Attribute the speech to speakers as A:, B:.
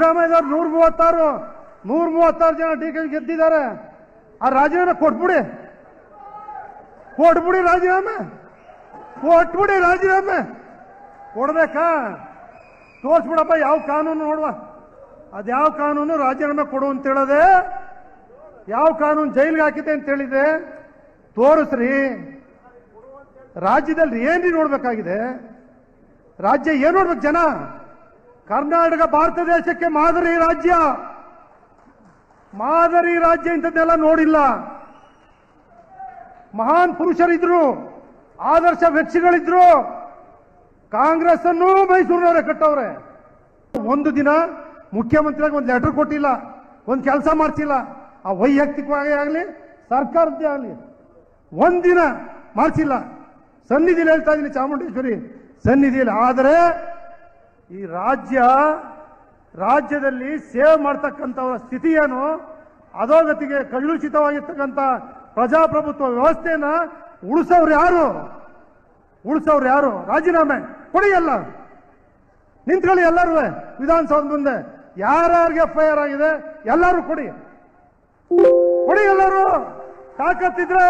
A: ಸಿದ್ದರಾಮಯ್ಯದವ್ರು ನೂರ ಮೂವತ್ತಾರು ನೂರ ಮೂವತ್ತಾರು ಜನ ಡಿ ಕೆ ಗೆದ್ದಿದ್ದಾರೆ. ಆ ರಾಜೀನಾಮೆ ಕೊಟ್ಬಿಡಿ. ಕೊಟ್ಬಿಡಿ ರಾಜೀನಾಮೆ. ಕೊಟ್ಬಿಡಿ ರಾಜೀನಾಮೆ. ಕೊಡ್ಬೇಕಾ? ತೋರ್ಸ್ಬಿಡಪ್ಪ, ಯಾವ ಕಾನೂನು ನೋಡುವ. ಅದ್ಯಾವ ಕಾನೂನು? ರಾಜೀನಾಮೆ ಕೊಡು ಅಂತ ಹೇಳದೆ. ಯಾವ ಕಾನೂನು ಜೈಲಿಗೆ ಹಾಕಿದೆ ಅಂತ ಹೇಳಿದೆ ತೋರಿಸ್ರಿ. ರಾಜ್ಯದಲ್ಲಿ ಏನ್ರಿ ನೋಡ್ಬೇಕಾಗಿದೆ? ರಾಜ್ಯ ಏನ್ ನೋಡ್ಬೇಕು ಜನ? ಕರ್ನಾಟಕ ಭಾರತ ದೇಶಕ್ಕೆ ಮಾದರಿ ರಾಜ್ಯ. ಮಾದರಿ ರಾಜ್ಯ ಇಂಥದ್ದೆಲ್ಲ ನೋಡಿಲ್ಲ. ಮಹಾನ್ ಪುರುಷರಿದ್ರು, ಆದರ್ಶ ವ್ಯಕ್ತಿಗಳಿದ್ರು. ಕಾಂಗ್ರೆಸ್ ಅನ್ನು ಮೈಸೂರಿನವರೇ ಕಟ್ಟವ್ರೆ. ಒಂದು ದಿನ ಮುಖ್ಯಮಂತ್ರಿಯಾಗಿ ಒಂದು ಲೆಟರ್ ಕೊಟ್ಟಿಲ್ಲ, ಒಂದು ಕೆಲಸ ಮಾಡ್ತಿಲ್ಲ ಆ ವೈಯಕ್ತಿಕವಾಗಿ ಆಗಲಿ, ಸರ್ಕಾರದ್ದೇ ಆಗಲಿ, ಒಂದಿನ ಮಾಡಿಸಿಲ್ಲ. ಸನ್ನಿಧಿಲಿ ಹೇಳ್ತಾ ಇದ್ದೀನಿ ಚಾಮುಂಡೇಶ್ವರಿ ಸನ್ನಿಧಿಯಲ್ಲಿ ಆದರೆ ಈ ರಾಜ್ಯ ರಾಜ್ಯದಲ್ಲಿ ಸೇವೆ ಮಾಡ್ತಕ್ಕಂಥವರ ಸ್ಥಿತಿ ಏನು ಅಧೋಗತಿಗೆ ಕಲುಷಿತವಾಗಿರ್ತಕ್ಕಂಥ ಪ್ರಜಾಪ್ರಭುತ್ವ ವ್ಯವಸ್ಥೆನ ಉಳಿಸೋರು ಯಾರು? ಉಳಿಸೋರು ಯಾರು? ರಾಜೀನಾಮೆ ಕೊಡಿ ಎಲ್ಲ. ನಿಂತ್ಕೊಳ್ಳಿ ಎಲ್ಲರೂ ವಿಧಾನಸೌಧ ಮುಂದೆ. ಯಾರ್ಯಾರಿಗೆ ಎಫ್ ಐ ಆರ್ ಆಗಿದೆ ಎಲ್ಲರೂ ಕೊಡಿ. ಕೊಡಿ ಎಲ್ಲರೂ. ತಾಕತ್ತಿದ್ರೆ